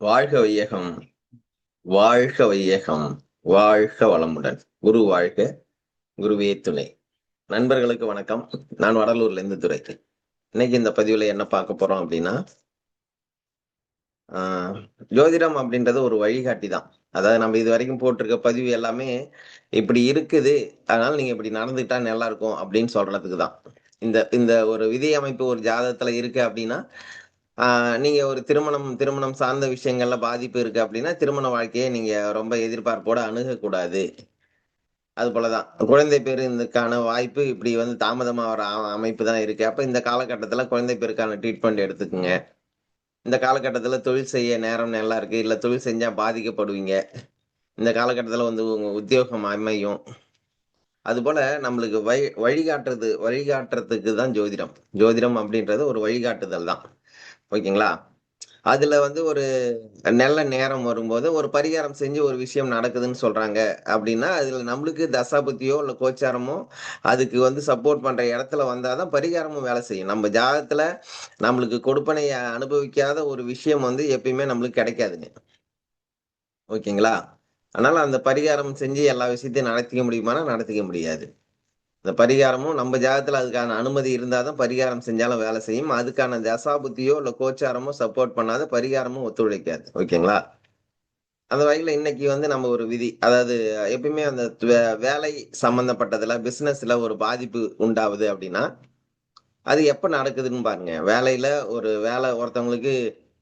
வாழ்க வையகம் வாழ்க வையகம் வாழ்க வளமுடன். குரு வாழ்க குருவே துணை. நண்பர்களுக்கு வணக்கம். நான் வடலூர்ல இருந்து துறை இன்னைக்கு இந்த பதிவுல என்ன பார்க்க போறோம் அப்படின்னா ஆஹ் ஜோதிடம் அப்படின்றது ஒரு வழிகாட்டி தான் அதாவது நம்ம இது வரைக்கும் போட்டிருக்க பதிவு எல்லாமே இப்படி இருக்குது. அதனால நீங்க இப்படி நடந்துக்கிட்டா நல்லா இருக்கும் அப்படின்னு சொல்றதுக்கு தான் இந்த இந்த ஒரு விதி அமைப்பு ஒரு ஜாதகத்துல இருக்கு அப்படின்னா நீங்க ஒரு திருமணம் திருமணம் சார்ந்த விஷயங்கள்ல பாதிப்பு இருக்கு அப்படின்னா திருமண வாழ்க்கையை நீங்க ரொம்ப எதிர்பார்ப்போட அணுகக்கூடாது. அது போலதான். குழந்தை பேருக்கான வாய்ப்பு இப்படி வந்து தாமதமாகிற அமைப்பு தான் இருக்கு. அப்ப இந்த காலகட்டத்துல குழந்தை பேருக்கான ட்ரீட்மெண்ட் எடுத்துக்கோங்க. இந்த காலகட்டத்துல தொழில் செய்ய நேரம் நல்லா இருக்கு. இல்ல தொழில் செஞ்சா பாதிக்கப்படுவீங்க. இந்த காலகட்டத்துல வந்து உங்க உத்தியோகம் அமையும். அதுபோல நம்மளுக்கு வழி வழிகாட்டுறது வழிகாட்டுறதுக்கு தான் ஜோதிடம். ஜோதிடம் அப்படின்றது ஒரு வழிகாட்டுதல் தான். ஓகேங்களா? அதுல வந்து ஒரு நல்ல நேரம் வரும்போது ஒரு பரிகாரம் செஞ்சு ஒரு விஷயம் நடக்குதுன்னு சொல்றாங்க. அப்படின்னா அதுல நம்மளுக்கு தசாபுத்தியோ இல்ல கோச்சாரமோ அதுக்கு வந்து சப்போர்ட் பண்ற இடத்துல வந்தாதான் பரிகாரமும் வேலை செய்யும். நம்ம ஜாதகத்துல நம்மளுக்கு கொடுப்பனையை அனுபவிக்காத ஒரு விஷயம் வந்து எப்பயுமே நம்மளுக்கு கிடைக்காதுங்க. ஓகேங்களா? அதனால அந்த பரிகாரம் செஞ்சு எல்லா விஷயத்தையும் நடத்திக்க முடியுமானா நடத்திக்க முடியாது. இந்த பரிகாரமும் நம்ம ஜாதகத்துல அதுக்கான அனுமதி இருந்தாதான் பரிகாரம் செஞ்சாலும் வேலை செய்யும். அதுக்கான தசாபுத்தியோ இல்ல கோச்சாரமோ சப்போர்ட் பண்ணாத பரிகாரமும் ஒத்துழைக்காது. ஓகேங்களா? அந்த வகையில இன்னைக்கு வந்து நம்ம ஒரு விதி அதாவது எப்பயுமே அந்த வேலை சம்பந்தப்பட்டதுல பிசினஸ்ல ஒரு பாதிப்பு உண்டாகுது அப்படின்னா அது எப்ப நடக்குதுன்னு பாருங்க. வேலையில ஒரு வேலை ஒருத்தவங்களுக்கு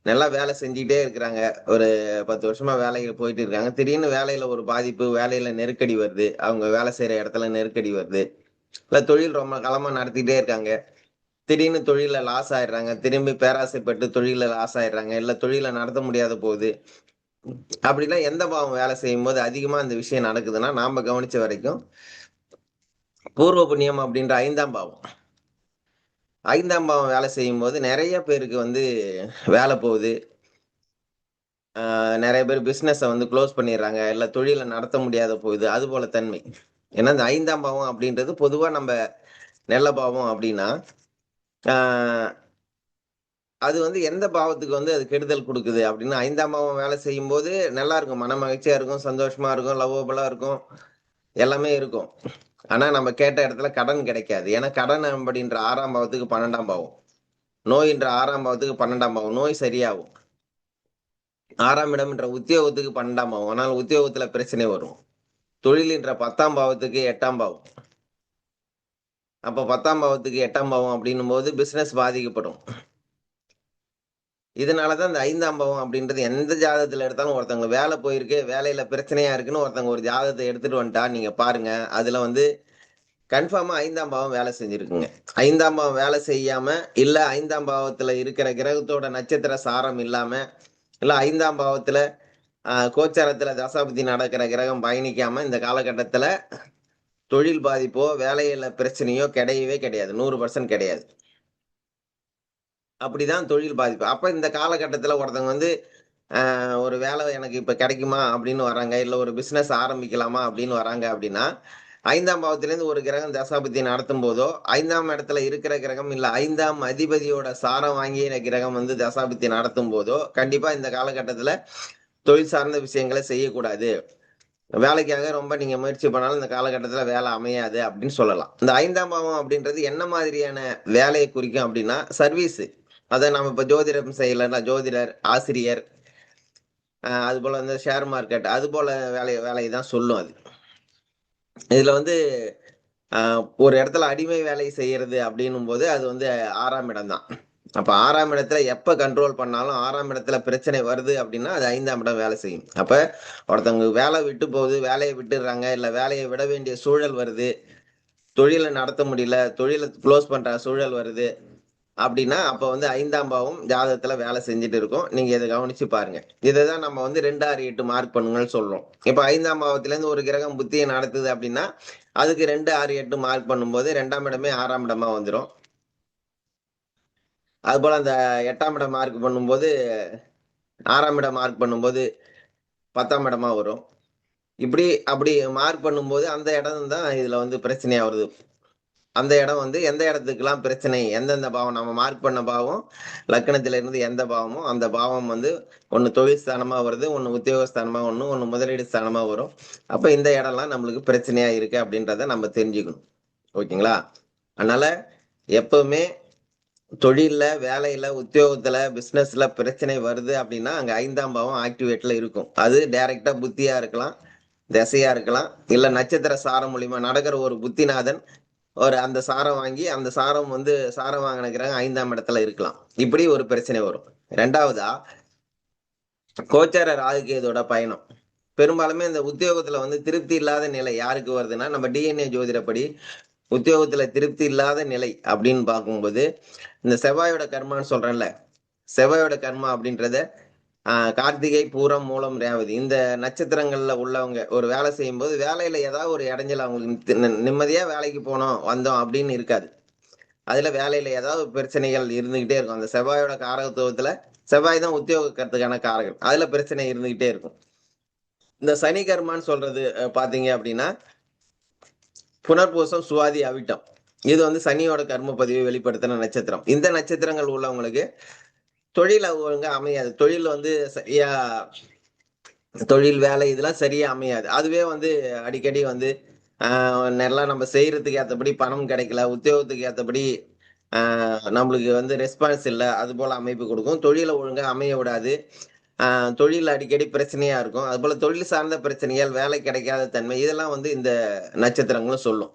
நல்லா வேலை செஞ்சுக்கிட்டே இருக்கிறாங்க. ஒரு பத்து வருஷமா வேலைக்கு போயிட்டு இருக்காங்க. திடீர்னு வேலையில ஒரு பாதிப்பு வேலையில நெருக்கடி வருது. அவங்க வேலை செய்யற இடத்துல நெருக்கடி வருது. இல்லை தொழில் ரொம்ப காலமா நடத்திட்டே இருக்காங்க. திடீர்னு தொழிலில் லாஸ் ஆயிடுறாங்க. திரும்பி பேராசைப்பட்டு தொழில லாஸ் ஆயிடுறாங்க. இல்லை தொழில நடத்த முடியாத போகுது. அப்படிலாம் எந்த பாவம் வேலை செய்யும் போது அதிகமா அந்த விஷயம் நடக்குதுன்னா நாம கவனிச்ச வரைக்கும் பூர்வ புண்ணியம் அப்படின்ற ஐந்தாம் பாவம். ஐந்தாம் பாவம் வேலை செய்யும் போது நிறைய பேருக்கு வந்து வேலை போகுது. நிறைய பேர் பிஸ்னஸை வந்து க்ளோஸ் பண்ணிடுறாங்க. இல்லை தொழிலை நடத்த முடியாத போகுது. அது போல தன்மை. ஏன்னா இந்த ஐந்தாம் பாவம் அப்படின்றது பொதுவாக நம்ம நல்ல பாவம் அப்படின்னா அது வந்து எந்த பாவத்துக்கு வந்து அது கெடுதல் கொடுக்குது அப்படின்னு ஐந்தாம் பாவம் வேலை செய்யும் போது நல்லா இருக்கும். மன மகிழ்ச்சியா இருக்கும் சந்தோஷமா இருக்கும் லவ்வபுளா இருக்கும். எல்லாமே இருக்கும். ஆனா நம்ம கேட்ட இடத்துல கடன் கிடைக்காது. ஏன்னா கடன் அப்படின்ற ஆறாம் பாவத்துக்கு பன்னெண்டாம் பாவம். நோயின்ற ஆறாம் பாவத்துக்கு பன்னெண்டாம் பாவம். நோய் சரியாகும். ஆறாம் இடம் என்ற உத்தியோகத்துக்கு பன்னெண்டாம் பாவம். ஆனால் உத்தியோகத்துல பிரச்சனை வரும். தொழிலின்ற பத்தாம் பாவத்துக்கு எட்டாம் பாவம். அப்ப பத்தாம் பாவத்துக்கு எட்டாம் பாவம் அப்படின்னும் போது பிசினஸ் பாதிக்கப்படும். இதனாலதான் இந்த ஐந்தாம் பாவம் அப்படின்றது எந்த ஜாதகத்துல எடுத்தாலும் ஒருத்தவங்க வேலை போயிருக்கு வேலையில பிரச்சனையா இருக்குன்னு ஒருத்தவங்க ஒரு ஜாதகத்தை எடுத்துட்டு வந்துட்டா நீங்க பாருங்க. அதுல வந்து கன்ஃபார்மா ஐந்தாம் பாவம் வேலை செஞ்சிருக்குங்க. ஐந்தாம் பாவம் வேலை செய்யாம இல்ல ஐந்தாம் பாவத்துல இருக்கிற கிரகத்தோட நட்சத்திர சாரம் இல்லாம இல்ல ஐந்தாம் பாவத்துல கோச்சாரத்துல தசாபதி நடக்கிற கிரகம் பயணிக்காம இந்த காலகட்டத்துல தொழில் பாதிப்போ வேலையில பிரச்சனையோ கிடையவே கிடையாது. நூறு பர்சன்ட் கிடையாது. அப்படிதான் தொழில் பாதிப்பு. அப்ப இந்த காலகட்டத்துல ஒருத்தவங்க வந்து ஒரு வேலை எனக்கு இப்ப கிடைக்குமா அப்படின்னு வராங்க இல்ல ஒரு பிசினஸ் ஆரம்பிக்கலாமா அப்படின்னு வராங்க அப்படின்னா ஐந்தாம் பாவத்திலேருந்து ஒரு கிரகம் தசாபதி நடத்தும் போதோ ஐந்தாம் இடத்துல இருக்கிற கிரகம் இல்லை ஐந்தாம் அதிபதியோட சாரம் வாங்கிய கிரகம் வந்து தசாபதி நடத்தும் போதோ கண்டிப்பா இந்த காலகட்டத்தில் தொழில் சார்ந்த விஷயங்களை செய்யக்கூடாது. வேலைக்காக ரொம்ப நீங்க முயற்சி பண்ணாலும் இந்த காலகட்டத்தில் வேலை அமையாது அப்படின்னு சொல்லலாம். இந்த ஐந்தாம் பாவம் அப்படின்றது என்ன மாதிரியான வேலையை குறிக்கும் அப்படின்னா சர்வீஸ் அதை நம்ம இப்போ ஜோதிடம் செய்யலன்னா ஜோதிடர் ஆசிரியர் அது போல இந்த ஷேர் மார்க்கெட் அது போல வேலை வேலையை தான் சொல்லும் அது. இதுல வந்து ஒரு இடத்துல அடிமை வேலை செய்யறது அப்படின்னும் போது அது வந்து ஆறாம் இடம் தான். அப்ப ஆறாம் இடத்துல எப்ப கண்ட்ரோல் பண்ணாலும் ஆறாம் இடத்துல பிரச்சனை வருது அப்படின்னா அது ஐந்தாம் இடம் வேலை செய்யும். அப்ப ஒருத்தவங்க வேலை விட்டு போகுது வேலையை விட்டுடுறாங்க இல்ல வேலையை விட வேண்டிய சூழல் வருது தொழிலை நடத்த முடியல தொழிலை க்ளோஸ் பண்ற சூழல் வருது அப்படின்னா அப்ப வந்து ஐந்தாம் பாவம் ஜாதகத்துல வேலை செஞ்சுட்டு இருக்கோம். நீங்க இதை கவனிச்சு பாருங்க. இதை தான் நம்ம வந்து ரெண்டு ஆறு எட்டு மார்க் பண்ணுங்கன்னு சொல்றோம். இப்ப ஐந்தாம் பாவத்துல இருந்து ஒரு கிரகம் புத்தியை நடத்துது அப்படின்னா அதுக்கு ரெண்டு ஆறு எட்டு மார்க் பண்ணும்போது ரெண்டாம் இடமே ஆறாம் இடமா வந்துடும் அதுபோல் அந்த எட்டாம் இடம் மார்க் பண்ணும்போது ஆறாம் இடம் மார்க் பண்ணும்போது பத்தாம் இடமா வரும். இப்படி அப்படி மார்க் பண்ணும்போது அந்த இடம் தான் இதில் வந்து பிரச்சனையாக வருது அந்த இடம் வந்து எந்த இடத்துக்குலாம் பிரச்சனை எந்தெந்த பாவம் நம்ம மார்க் பண்ண பாவம் லக்கணத்துல இருந்து எந்த பாவமோ அந்த பாவம் வந்து ஒன்று தொழில் ஸ்தானமாக வருது ஒன்று உத்தியோகஸ்தானமாக ஒன்று ஒன்று முதலீடு ஸ்தானமாக வரும். அப்போ இந்த இடம்லாம் நம்மளுக்கு பிரச்சனையாக இருக்குது அப்படின்றத நம்ம தெரிஞ்சுக்கணும். ஓகேங்களா? அதனால் எப்பவுமே தொழில்ல வேலையில உத்தியோகத்துல பிசினஸ்ல பிரச்சனை வருது அப்படின்னா அங்க ஐந்தாம் பாவம் ஆக்டிவேட்ல இருக்கும். அது டைரக்டா புத்தியா இருக்கலாம் திசையா இருக்கலாம். இல்ல நட்சத்திர சாரம் மூலியமா நடக்கிற ஒரு புத்திநாதன் ஒரு அந்த சாரம் வாங்கி அந்த சாரம் வந்து சாரம் வாங்கினக்கிறாங்க ஐந்தாம் இடத்துல இருக்கலாம். இப்படி ஒரு பிரச்சனை வரும். ரெண்டாவதா கோச்சார ராகுகேதோட பயணம். பெரும்பாலுமே இந்த உத்தியோகத்துல வந்து திருப்தி இல்லாத நிலை யாருக்கு வருதுன்னா நம்ம டிஎன்ஏ ஜோதிடப்படி உத்தியோகத்துல திருப்தி இல்லாத நிலை அப்படின்னு பார்க்கும்போது இந்த செவ்வாயோட கர்மான்னு சொல்றேன்ல செவ்வாயோட கர்மா அப்படின்றத கார்த்திகை பூரம் மூலம் ரேவதி இந்த நட்சத்திரங்கள்ல உள்ளவங்க ஒரு வேலை செய்யும்போது வேலையில ஏதாவது ஒரு இடைஞ்சல் அவங்களுக்கு நி- நிம்மதியா வேலைக்கு போனோம் வந்தோம் அப்படின்னு இருக்காது. அதுல வேலையில ஏதாவது பிரச்சனைகள் இருந்துகிட்டே இருக்கும். அந்த செவ்வாயோட காரகத்துவத்துல செவ்வாய் தான் உத்தியோகத்துக்கான காரகம் அதுல பிரச்சனை இருந்துகிட்டே இருக்கும். இந்த சனி கர்மான்னு சொல்றது பாத்தீங்க அப்படின்னா புனர்பூசம் சுவாதி அவிட்டம். இது வந்து சனியோட கர்ம பதிவை வெளிப்படுத்தின நட்சத்திரம். இந்த நட்சத்திரங்கள் உள்ளவங்களுக்கு தொழில் அவங்க அமையாது. தொழில் வந்து சரியா தொழில் வேலை இதெல்லாம் சரியா அமையாது. அதுவே வந்து அடிக்கடி வந்து நல்லா நம்ம செய்யறதுக்கு ஏற்றபடி பணம் கிடைக்கல உத்தியோகத்துக்கு ஏற்றபடி நம்மளுக்கு வந்து ரெஸ்பான்ஸ் இல்லை அது போல அமைப்பு கொடுக்கும். தொழிலை ஒழுங்காக அமைய விடாது. தொழில் அடிக்கடி பிரச்சனையா இருக்கும். அது போல தொழில் சார்ந்த பிரச்சனைகள் வேலை கிடைக்காத தன்மை இதெல்லாம் வந்து இந்த நட்சத்திரங்களும் சொல்லும்.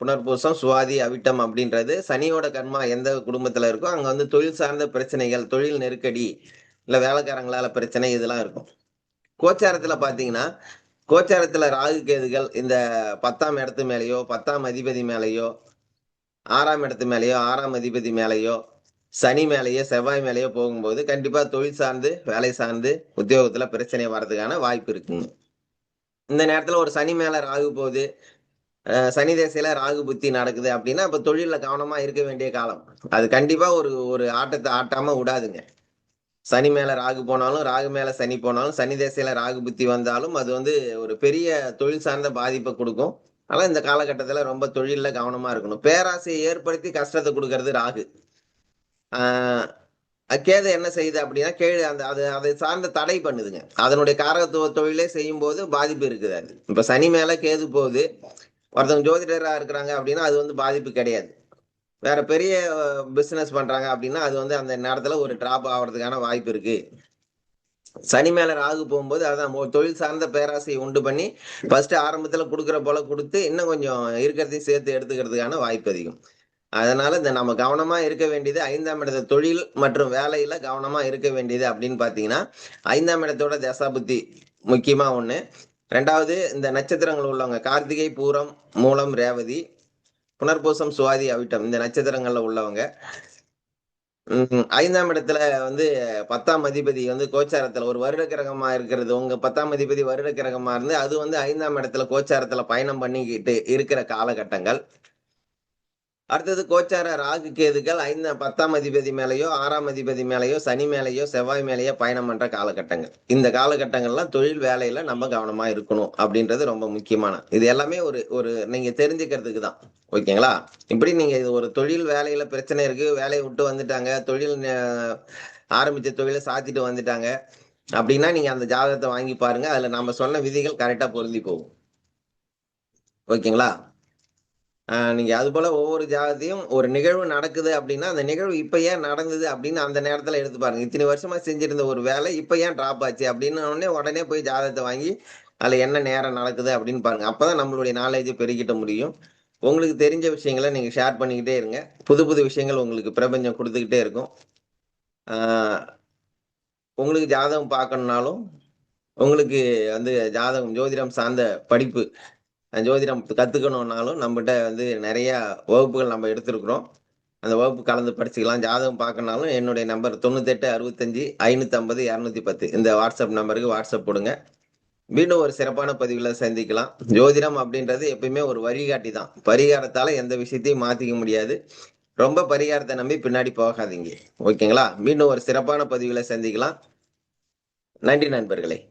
புனர்பூசம் சுவாதி அவிட்டம் அப்படின்றது சனியோட கர்மா எந்த குடும்பத்துல இருக்கோ அங்க வந்து தொழில் சார்ந்த பிரச்சனைகள் தொழில் நெருக்கடி இல்ல வேலைக்காரங்களால பிரச்சனை இதெல்லாம் இருக்கும். கோச்சாரத்துல பாத்தீங்கன்னா கோச்சாரத்துல ராகு கேதுகள் இந்த பத்தாம் இடத்து மேலேயோ பத்தாம் அதிபதி மேலேயோ ஆறாம் இடத்து மேலேயோ ஆறாம் அதிபதி மேலேயோ சனி மேலேயோ செவ்வாய் மேலேயோ போகும்போது கண்டிப்பா தொழில் சார்ந்து வேலை சார்ந்து உத்தியோகத்துல பிரச்சனை வர்றதுக்கான வாய்ப்பு இருக்குங்க. இந்த நேரத்துல ஒரு சனி மேல ராகு போகுது சனி தேசையில ராகு புத்தி நடக்குது அப்படின்னா அப்ப தொழில கவனமா இருக்க வேண்டிய காலம். அது கண்டிப்பா ஒரு ஒரு ஆட்டத்தை ஆட்டாம விடாதுங்க. சனி மேல ராகு போனாலும் ராகு மேல சனி போனாலும் சனி தேசையில ராகு புத்தி வந்தாலும் அது வந்து ஒரு பெரிய தொழில் சார்ந்த பாதிப்பை கொடுக்கும். ஆனா இந்த காலகட்டத்துல ரொம்ப தொழிலில் கவனமா இருக்கணும். பேராசையை ஏற்படுத்தி கஷ்டத்தை கொடுக்கறது ராகு. கேது என்ன செய்யுது அப்படின்னா கேடு அந்த அது அதை சார்ந்த தடை பண்ணுதுங்க. அதனுடைய காரகத்துவ தொழிலே செய்யும் போது பாதிப்பு இருக்குது அது இப்ப சனி மேல கேது போகுது ஒருத்தவங்க ஜோதிடராக இருக்கிறாங்க அப்படின்னா அது வந்து பாதிப்பு கிடையாது. வேற பெரிய பிசினஸ் பண்றாங்க அப்படின்னா அது வந்து அந்த நேரத்துல ஒரு டிராப் ஆகிறதுக்கான வாய்ப்பு இருக்கு. சனி மேல ராகு போகும்போது அதான் தொழில் சார்ந்த பேராசையை உண்டு பண்ணி ஃபர்ஸ்ட் ஆரம்பத்துல கொடுக்குற போல கொடுத்து இன்னும் கொஞ்சம் இருக்கிறதையும் சேர்த்து எடுத்துக்கிறதுக்கான வாய்ப்பு அதிகம். அதனால இந்த நம்ம கவனமா இருக்க வேண்டியது ஐந்தாம் இடத்த தொழில் மற்றும் வேலையில கவனமா இருக்க வேண்டியது அப்படின்னு பாத்தீங்கன்னா ஐந்தாம் இடத்தோட தசாபுத்தி முக்கியமா ஒண்ணு. ரெண்டாவது இந்த நட்சத்திரங்கள் உள்ளவங்க கார்த்திகை பூரம் மூலம் ரேவதி புனர்பூசம் சுவாதி அவிட்டம் இந்த நட்சத்திரங்கள்ல உள்ளவங்க. உம், ஐந்தாம் இடத்துல வந்து பத்தாம் அதிபதி வந்து கோச்சாரத்துல ஒரு வருட கிரகமா இருக்கிறது உங்க பத்தாம் அதிபதி வருட கிரகமா இருந்து அது வந்து ஐந்தாம் இடத்துல கோச்சாரத்துல பயணம் பண்ணிக்கிட்டு இருக்கிற காலகட்டங்கள். அடுத்தது கோச்சார ராகு கேதுகள் ஐந்து பத்தாம் அதிபதி மேலேயோ ஆறாம் அதிபதி மேலேயோ சனி மேலேயோ செவ்வாய் மேலேயோ பயணம் பண்ணுற காலகட்டங்கள். இந்த காலகட்டங்கள்லாம் தொழில் வேலையில் நம்ம கவனமாக இருக்கணும் அப்படின்றது ரொம்ப முக்கியமான. இது எல்லாமே ஒரு ஒரு நீங்கள் தெரிஞ்சுக்கிறதுக்கு தான். ஓகேங்களா? இப்படி நீங்கள் இது ஒரு தொழில் வேலையில் பிரச்சனை இருக்குது வேலையை விட்டு வந்துட்டாங்க தொழில் ஆரம்பித்த தொழிலை சாத்திட்டு வந்துட்டாங்க அப்படின்னா நீங்கள் அந்த ஜாதகத்தை வாங்கி பாருங்கள் அதில் நம்ம சொன்ன விதிகள் கரெக்டாக பொருந்தி போகும். ஓகேங்களா? நீங்க அது போல ஒவ்வொரு ஜாதத்தையும் ஒரு நிகழ்வு நடக்குது அப்படின்னா அந்த நிகழ்வு இப்ப ஏன் நடந்தது அப்படின்னு அந்த நேரத்துல எடுத்து பாருங்க. இத்தனை வருஷமா செஞ்சிருந்த ஒரு வேலை இப்ப ஏன் டிராப் ஆச்சு அப்படின்னு உடனே உடனே போய் ஜாதகத்தை வாங்கி அதுல என்ன நேரம் நடக்குது? அப்படின்னு பாருங்க. அப்பதான் நம்மளுடைய நாலேஜ் பெருகிட்ட முடியும். உங்களுக்கு தெரிஞ்ச விஷயங்களை நீங்க ஷேர் பண்ணிக்கிட்டே இருங்க. புது புது விஷயங்கள் உங்களுக்கு பிரபஞ்சம் கொடுத்துக்கிட்டே இருக்கும். உங்களுக்கு ஜாதகம் பார்க்கணுனாலும் உங்களுக்கு வந்து ஜாதகம் ஜோதிடம் சார்ந்த படிப்பு ஜோதிடம் கற்றுக்கணுன்னாலும் நம்மகிட்ட வந்து நிறைய வகுப்புகள் நம்ம எடுத்திருக்கிறோம். அந்த வகுப்பு கலந்து படிச்சுக்கலாம். ஜாதகம் பார்க்கணுனாலும் என்னுடைய நம்பர் தொண்ணூத்தெட்டு அறுபத்தஞ்சு ஐநூற்றம்பது இரநூத்தி பத்து. இந்த வாட்ஸ்அப் நம்பருக்கு வாட்ஸ்அப் போடுங்க. மீண்டும் ஒரு சிறப்பான பதிவில் சந்திக்கலாம். ஜோதிடம் அப்படின்றது எப்பயுமே ஒரு வழிகாட்டி தான். பரிகாரத்தால் எந்த விஷயத்தையும் மாற்றிக்க முடியாது. ரொம்ப பரிகாரத்தை நம்பி பின்னாடி போகாதீங்க. ஓகேங்களா? மீண்டும் ஒரு சிறப்பான பதிவில் சந்திக்கலாம். நன்றி நண்பர்களே.